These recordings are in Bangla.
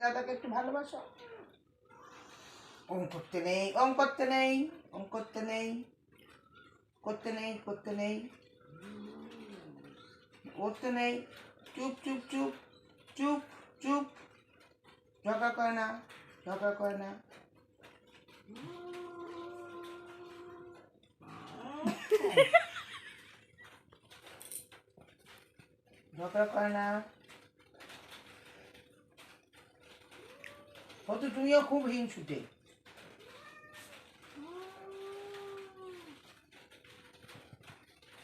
দাদাকে একটু ভালোবাসো? ওম করতে নেই, ওম করতে নেই, ওম করতে নেই করতে নেই করতে নেই করতে নেই, চুপ চুপ চুপ চুপ চুপ, ঝগড়া করে না, ঝগড়া করে না। ঝগড়া করে না। হয়তো তুমিও খুব হিংসুটে।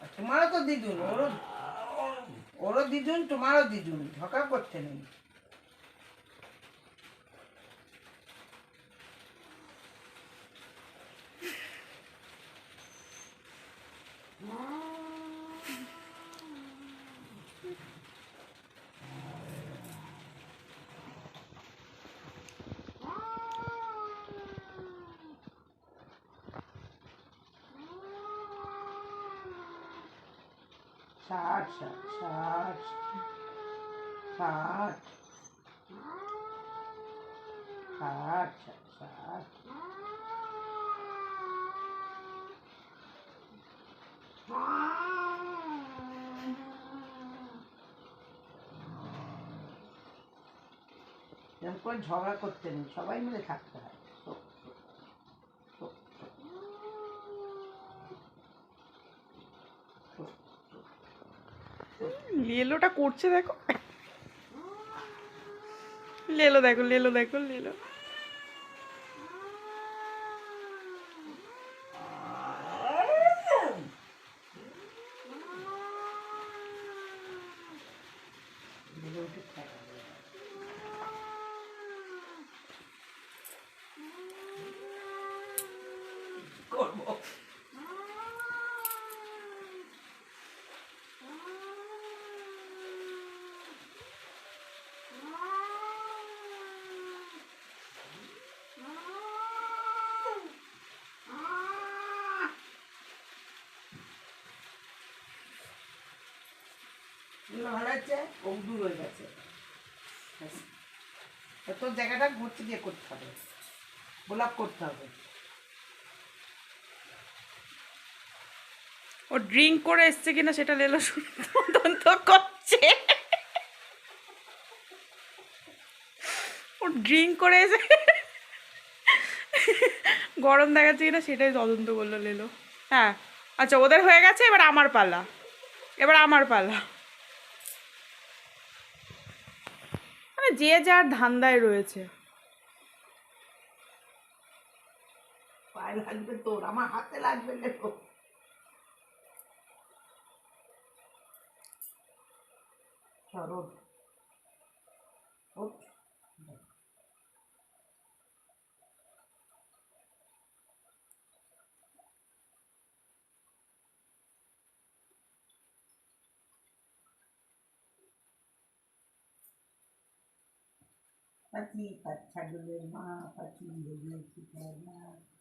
আর তোমারও তো দিদুন, ওরও ওরও দিদুন, তোমারও দিদুন, ঢকা করতে নেই ষাট ষাট ষাট ষাট ষাট এরকম ঝগড়া করতে নেই সবাই মিলে থাকতে হয় তো, তো, তো, তো, তো। লেলোটা করছে দেখো। লেলো দেখো লেলো দেখো লেলো বলে উঠে ও দূর হয়ে গেছে। তোর জায়গাটা ঘুরতে গিয়ে করতে হবে। গোলাপ করতে হবে। ও ড্রিঙ্ক করে এসছে কিনা সেটা লেলো তদন্ত করছে। ও ড্রিঙ্ক করে এসে গরম দেখাচ্ছে কিনা সেটাই তদন্ত করল লেলো। হ্যাঁ আচ্ছা ওদের হয়ে গেছে, এবার আমার পালা। এবার আমার পালা। যে যার ধান্দায় রয়েছে। পায়ে লাগবে তোর আমার হাতে লাগবে লেখো Pati, Pati, Pati, Pati, Pati, Pati, Pati, Pati, Pati, Pati, Pati, Pati, Pati, Pati, Pati, Pati,